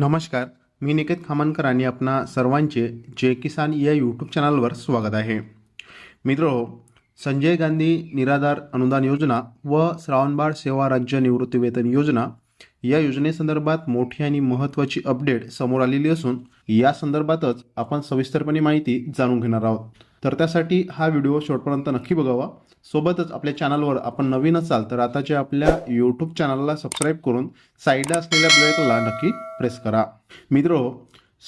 नमस्कार मी निकेत खामनकर आणि आपणा सर्वांचे जय किसान या यूट्यूब चॅनलवर स्वागत आहे. मित्र संजय गांधी निराधार अनुदान योजना व श्रावणबाळ सेवा राज्य निवृत्तीवेतन योजना या योजनेसंदर्भात मोठी आणि महत्त्वाची अपडेट समोर आलेली असून या संदर्भातच आपण सविस्तरपणे माहिती जाणून घेणार आहोत. तर त्यासाठी हा व्हिडिओ शेवटपर्यंत नक्की बघावा. सोबतच आपल्या चॅनलवर आपण नवीन असाल तर आताच्या आपल्या यूट्यूब चॅनलला सबस्क्राईब करून साईडला असलेल्या बेलला नक्की प्रेस करा. मित्र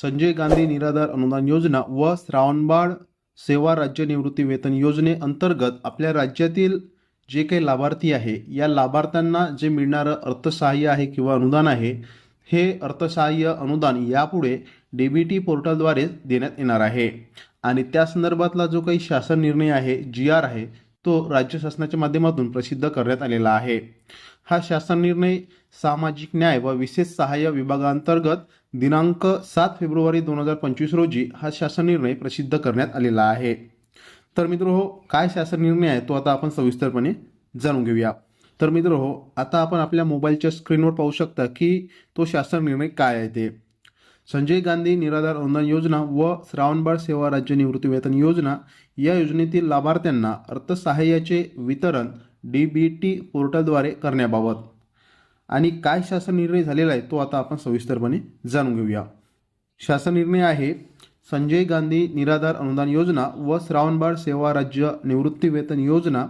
संजय गांधी निराधार अनुदान योजना व श्रावणबाळ सेवा राज्य निवृत्ती वेतन योजनेअंतर्गत आपल्या राज्यातील जे काही लाभार्थी आहे या लाभार्थ्यांना जे मिळणारं अर्थसहाय्य आहे किंवा अनुदान आहे हे अर्थसहाय्य अनुदान यापुढे डी बी टी पोर्टलद्वारे देण्यात येणार आहे. आणि त्या संदर्भातला जो काही शासन निर्णय आहे जी आर आहे तो राज्य शासनाच्या माध्यमातून प्रसिद्ध करण्यात आलेला आहे. हा शासन निर्णय सामाजिक न्याय व विशेष सहाय्य विभागांतर्गत दिनांक सात फेब्रुवारी दोन हजार पंचवीस रोजी हा शासन निर्णय प्रसिद्ध करण्यात आलेला आहे. तर मित्र हो काय शासन निर्णय आहे तो आता आपण सविस्तरपणे जाणून घेऊया. तर मित्र हो आता आपण आपल्या मोबाईलच्या स्क्रीनवर पाहू शकता की तो शासन निर्णय काय आहे ते. संजय गांधी निराधार अनुदान योजना व श्रावणबाळ सेवा राज्य निवृत्ती वेतन योजना या योजनेतील लाभार्थ्यांना अर्थसहाय्याचे वितरण डी बी टी पोर्टलद्वारे करण्याबाबत. आणि काय शासन निर्णय झालेला आहे तो आता आपण सविस्तरपणे जाणून घेऊया. शासन निर्णय आहे संजय गांधी निराधार अनुदान योजना व श्रावणबाळ सेवा राज्य निवृत्ती वेतन योजना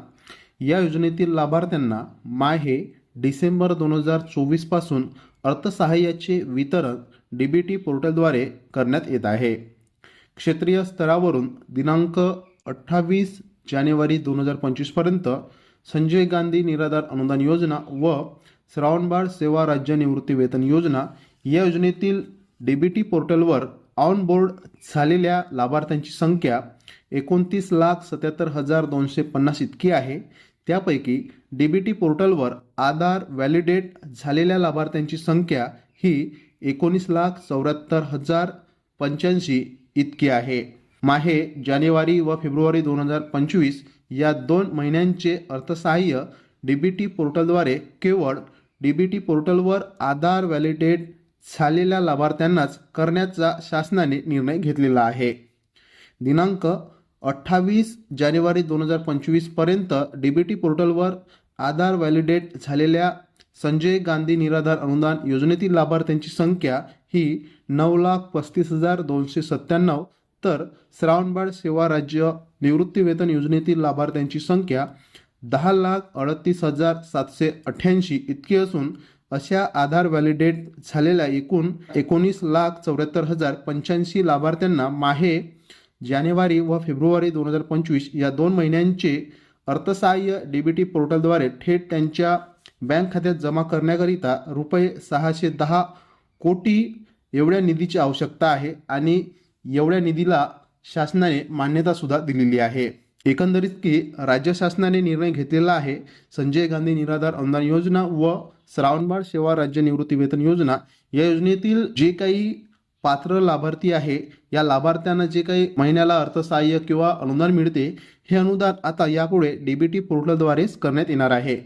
या योजनेतील लाभार्थ्यांना माहे डिसेंबर दोन हजार चोवीसपासून अर्थसहाय्याचे वितरण डी बी टी पोर्टलद्वारे करण्यात येत आहे. क्षेत्रीय स्तरावरून दिनांक अठ्ठावीस जानेवारी दोन हजार पंचवीसपर्यंत संजय गांधी निराधार अनुदान योजना व श्रावणबाळ सेवा राज्य निवृत्ती वेतन योजना या योजनेतील डी बी टी पोर्टलवर ऑनबोर्ड झालेल्या लाभार्थ्यांची संख्या एकोणतीस लाख सत्याहत्तर हजार दोनशे पन्नास इतकी आहे. त्यापैकी डी बी टी पोर्टलवर आधार व्हॅलिडेट झालेल्या लाभार्थ्यांची संख्या ही एकोणीस लाख चौऱ्याहत्तर हजार पंच्याऐंशी इतकी आहे. माहे जानेवारी व फेब्रुवारी दोन हजार पंचवीस या दोन महिन्यांचे अर्थसहाय्य डी बी टी पोर्टलद्वारे केवळ डी बी टी पोर्टलवर आधार व्हॅलिडेट झालेल्या लाभार्थ्यांनाच करण्याचा शासनाने निर्णय घेतलेला आहे. दिनांक अठ्ठावीस जानेवारी दोन हजार पंचवीसपर्यंत डी बी टी पोर्टलवर आधार व्हॅलिडेट झालेल्या संजय गांधी निराधार अनुदान योजनेतील लाभार्थ्यांची संख्या ही नऊ लाख पस्तीस हजार दोनशे सत्त्याण्णव. तर श्रावणबाळ सेवा राज्य निवृत्तीवेतन योजनेतील लाभार्थ्यांची संख्या दहा लाख अडतीस हजार सातशे अठ्ठ्याऐंशी इतकी असून अशा आधार व्हॅलिडेट झालेल्या एकूण एकोणीस लाख चौऱ्याहत्तर हजार पंच्याऐंशी लाभार्थ्यांना माहे जानेवारी व फेब्रुवारी दोन हजार पंचवीस या दोन महिन्यांचे अर्थसहाय्य डीबीटी बी टी पोर्टलद्वारे थेट त्यांच्या बँक खात्यात जमा करण्याकरिता रुपये सहाशे दहा कोटी एवढ्या निधीची आवश्यकता आहे आणि एवढ्या निधीला शासनाने मान्यतासुद्धा दिलेली आहे. एकंदरीत की राज्य शासनाने निर्णय घेतलेला आहे संजय गांधी निराधार अनुदान योजना व श्रावणबाळ सेवा राज्य निवृत्ती वेतन योजना या योजनेतील जे काही पात्र लाभार्थी आहे. या लाभार्थ्यांना जे काही महिन्याला अर्थसहाय्य किंवा अनुदान मिळते हे अनुदान आता यापुढे डीबीटी पोर्टलद्वारेच करण्यात येणार आहे.